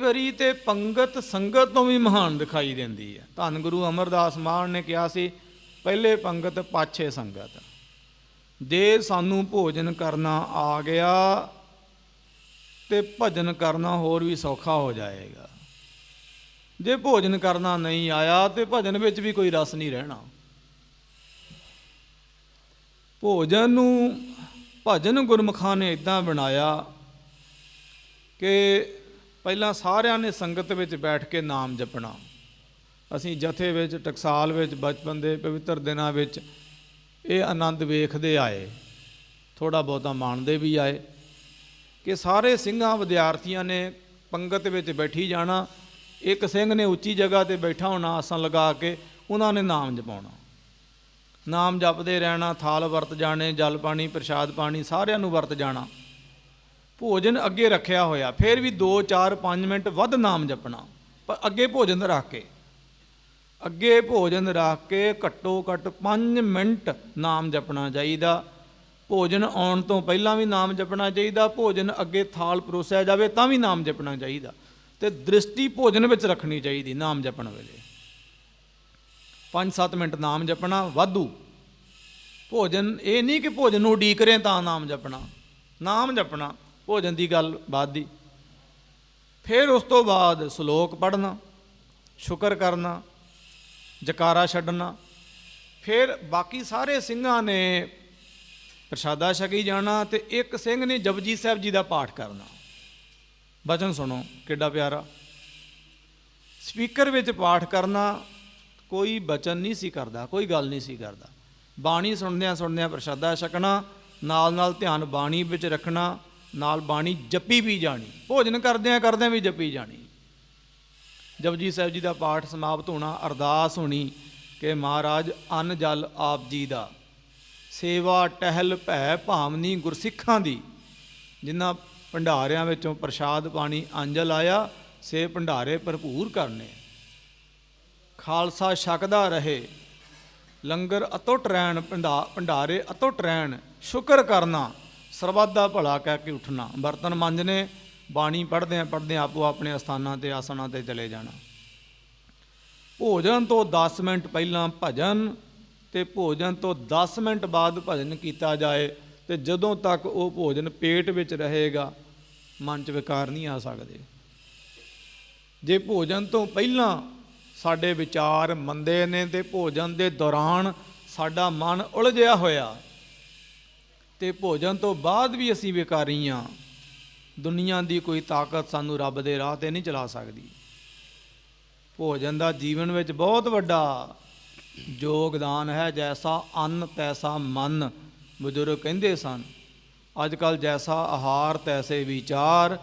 ਵਾਰੀ ਤੇ ਪੰਗਤ ਸੰਗਤ ਤੋਂ ਵੀ ਮਹਾਨ ਦਿਖਾਈ ਦਿੰਦੀ ਹੈ। ਧੰਨ ਗੁਰੂ ਅਮਰਦਾਸ ਮਾਨ ਨੇ ਕਿਹਾ ਸੀ, ਪਹਿਲੇ ਪੰਗਤ ਪਾਛੇ ਸੰਗਤ। ਜੇ ਸਾਨੂੰ ਭੋਜਨ ਕਰਨਾ ਆ ਗਿਆ ਤੇ ਭਜਨ ਕਰਨਾ ਹੋਰ ਵੀ ਸੌਖਾ ਹੋ ਜਾਏਗਾ। ਜੇ ਭੋਜਨ ਕਰਨਾ ਨਹੀਂ ਆਇਆ ਤੇ ਭਜਨ ਵਿੱਚ ਵੀ ਕੋਈ ਰਸ ਨਹੀਂ ਰਹਿਣਾ। ਭੋਜਨ ਨੂੰ ਭਜਨ ਗੁਰਮੁਖਾਂ ਨੇ ਇਦਾਂ ਬਣਾਇਆ ਕਿ ਪਹਿਲਾਂ ਸਾਰਿਆਂ ਨੇ ਸੰਗਤ ਵਿੱਚ ਬੈਠ ਕੇ ਨਾਮ ਜਪਣਾ। ਅਸੀਂ ਜਥੇ ਵਿੱਚ, ਟਕਸਾਲ ਵਿੱਚ, ਬਚਪਨ ਦੇ ਪਵਿੱਤਰ ਦਿਨਾਂ ਵਿੱਚ ਇਹ ਆਨੰਦ ਵੇਖਦੇ ਆਏ। ਥੋੜਾ ਬਹੁਤਾ ਮਾਣਦੇ ਵੀ ਆਏ ਕਿ ਸਾਰੇ ਸਿੰਘਾਂ ਵਿਦਿਆਰਥੀਆਂ ਨੇ ਪੰਗਤ ਵਿੱਚ ਬੈਠੀ ਜਾਣਾ, ਇੱਕ ਸਿੰਘ ਨੇ ਉੱਚੀ ਜਗ੍ਹਾ ਤੇ ਬੈਠਾ ਹੋਣਾ ਆਸਣ ਲਗਾ ਕੇ ਉਹਨਾਂ ਨੇ ਨਾਮ ਜਪਾਉਣਾ। ਨਾਮ ਜਪਦੇ ਰਹਿਣਾ, ਥਾਲ ਵਰਤ ਜਾਣੇ, ਜਲ ਪਾਣੀ, ਪ੍ਰਸ਼ਾਦ ਪਾਣੀ, ਸਾਰਿਆਂ ਨੂੰ ਵਰਤ ਜਾਣਾ। ਭੋਜਨ ਅੱਗੇ ਰੱਖਿਆ ਹੋਇਆ, ਫਿਰ ਵੀ 2 4 5 ਮਿੰਟ ਵੱਧ ਨਾਮ ਜਪਣਾ। ਪਰ ਅੱਗੇ ਭੋਜਨ ਰੱਖ ਕੇ, ਅੱਗੇ ਭੋਜਨ ਰੱਖ ਕੇ ਘੱਟੋ ਘੱਟ 5 ਮਿੰਟ ਨਾਮ ਜਪਣਾ ਚਾਹੀਦਾ। ਭੋਜਨ ਆਉਣ ਤੋਂ ਪਹਿਲਾਂ ਵੀ ਨਾਮ ਜਪਣਾ ਚਾਹੀਦਾ, ਭੋਜਨ ਅੱਗੇ ਥਾਲ ਪਰੋਸਿਆ ਜਾਵੇ ਤਾਂ ਵੀ ਨਾਮ ਜਪਣਾ ਚਾਹੀਦਾ। ਤੇ ਦ੍ਰਿਸ਼ਟੀ ਭੋਜਨ ਵਿੱਚ ਰੱਖਣੀ ਚਾਹੀਦੀ ਨਾਮ ਜਪਣ ਵੇਲੇ। 5-7 ਮਿੰਟ ਨਾਮ ਜਪਣਾ ਵਾਧੂ। ਭੋਜਨ ਇਹ ਨਹੀਂ ਕਿ ਭੋਜਨ ਨੂੰ ਉਡੀਕ ਰਹੇ ਤਾਂ ਨਾਮ ਜਪਣਾ। ਨਾਮ ਜਪਣਾ। ਹੋ ਜਾਂਦੀ ਗੱਲ ਬਾਅਦ ਦੀ। ਫਿਰ ਉਸ ਤੋਂ ਬਾਅਦ ਸ਼ਲੋਕ ਪੜ੍ਹਨਾ, ਸ਼ੁਕਰ ਕਰਨਾ, ਜਕਾਰਾ ਛੱਡਣਾ, ਫਿਰ ਬਾਕੀ ਸਾਰੇ ਸਿੰਘਾਂ ਨੇ ਪ੍ਰਸ਼ਾਦਾ ਛਕੀ ਜਾਣਾ ਤੇ ਇੱਕ ਸਿੰਘ ਨੇ ਜਪਜੀ ਸਾਹਿਬ ਜੀ ਦਾ ਪਾਠ ਕਰਨਾ। ਬਚਨ ਸੁਣੋ, ਕਿੱਡਾ ਪਿਆਰਾ। ਸਪੀਕਰ ਵਿੱਚ ਪਾਠ ਕਰਨਾ ਕੋਈ ਬਚਨ ਨਹੀਂ ਸੀ ਕਰਦਾ, ਕੋਈ ਗੱਲ ਨਹੀਂ ਸੀ ਕਰਦਾ। ਬਾਣੀ ਸੁਣਦਿਆਂ ਸੁਣਦਿਆਂ ਪ੍ਰਸ਼ਾਦਾ ਛਕਣਾ ਨਾਲ ਨਾਲ ਧਿਆਨ ਬਾਣੀ ਵਿੱਚ ਰੱਖਣਾ ਨਾਲ ਬਾਣੀ ਜਪੀ ਵੀ ਜਾਣੀ, ਭੋਜਨ ਕਰਦਿਆਂ ਕਰਦਿਆਂ ਵੀ ਜਪੀ ਜਾਣੀ। ਜਪਜੀ ਸਾਹਿਬ ਜੀ ਦਾ ਪਾਠ ਸਮਾਪਤ ਹੋਣਾ ਅਰਦਾਸ ਹੋਣੀ ਕਿ ਮਹਾਰਾਜ ਅੰਨ ਜਲ ਆਪ ਜੀ ਦਾ ਸੇਵਾ ਟਹਿਲ ਭੈ ਭਾਵਨੀ ਗੁਰਸਿੱਖਾਂ ਦੀ, ਜਿਨ੍ਹਾਂ ਭੰਡਾਰਿਆਂ ਵਿੱਚੋਂ ਪ੍ਰਸ਼ਾਦ ਪਾਣੀ ਅੰਜਲ ਆਇਆ, ਸੇ ਭੰਡਾਰੇ ਭਰਪੂਰ ਕਰਨੇ। ਖਾਲਸਾ ਛਕਦਾ ਰਹੇ, ਲੰਗਰ ਅਤੁੱਟ ਰਹਿਣ, ਭੰਡਾ, ਭੰਡਾਰੇ ਅਤੁੱਟ ਰਹਿਣ, ਸ਼ੁਕਰ ਕਰਨਾ। ਸਰਬੱਤ ਦਾ ਭਲਾ ਕਹਿ ਕੇ ਉੱਠਣਾ। ਬਰਤਨ ਮਾਂਜਨੇ ਬਾਣੀ ਪੜ੍ਹਦੇ ਆ ਪੜ੍ਹਦੇ ਆਪੋ ਆਪਣੇ ਅਸਥਾਨਾਂ ਤੇ ਆਸਣਾਂ ਤੇ ਚਲੇ ਜਾਣਾ। ਭੋਜਨ ਤੋਂ 10 ਮਿੰਟ ਪਹਿਲਾਂ ਭਜਨ ਤੇ ਭੋਜਨ ਤੋਂ 10 ਮਿੰਟ ਬਾਅਦ ਭਜਨ ਕੀਤਾ ਜਾਏ ਤੇ ਜਦੋਂ ਤੱਕ ਉਹ ਭੋਜਨ ਪੇਟ ਵਿੱਚ ਰਹੇਗਾ, ਮਨ 'ਚ ਵਿਕਾਰ ਨਹੀਂ ਆ ਸਕਦੇ। ਜੇ ਭੋਜਨ ਤੋਂ ਪਹਿਲਾਂ ਸਾਡੇ ਵਿਚਾਰ ਮੰਦੇ ਨੇ ਤੇ ਭੋਜਨ ਦੇ ਦੌਰਾਨ ਸਾਡਾ ਮਨ ਉਲਝਿਆ ਹੋਇਆ ਤੇ ਭੋਜਨ ਤੋਂ ਬਾਅਦ ਵੀ ਅਸੀਂ ਵਿਕਾਰੀ ਹਾਂ। ਦੁਨੀਆ ਦੀ ਕੋਈ ਤਾਕਤ ਸਾਨੂੰ ਰੱਬ ਦੇ ਰਾਹ ਤੇ ਨਹੀਂ ਚਲਾ ਸਕਦੀ। ਭੋਜਨ ਦਾ ਜੀਵਨ ਵਿੱਚ ਬਹੁਤ ਵੱਡਾ ਯੋਗਦਾਨ ਹੈ, ਜੈਸਾ ਅੰਨ, ਤੈਸਾ ਮਨ, ਬਜ਼ੁਰਗ ਕਹਿੰਦੇ ਸਨ। ਅੱਜ ਕੱਲ ਜੈਸਾ ਆਹਾਰ, ਤੈਸੇ ਵਿਚਾਰ,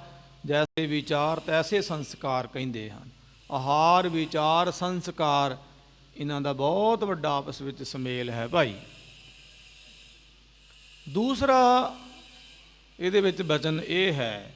ਜੈਸੇ ਵਿਚਾਰ, ਤੈਸੇ ਸੰਸਕਾਰ ਕਹਿੰਦੇ ਹਨ। ਆਹਾਰ, ਵਿਚਾਰ, ਸੰਸਕਾਰ, ਇਹਨਾਂ ਦਾ ਬਹੁਤ ਵੱਡਾ ਆਪਸ ਵਿੱਚ ਸੁਮੇਲ ਹੈ ਭਾਈ। ਦੂਸਰਾ ਇਹਦੇ ਵਿੱਚ ਬਚਨ ਇਹ ਹੈ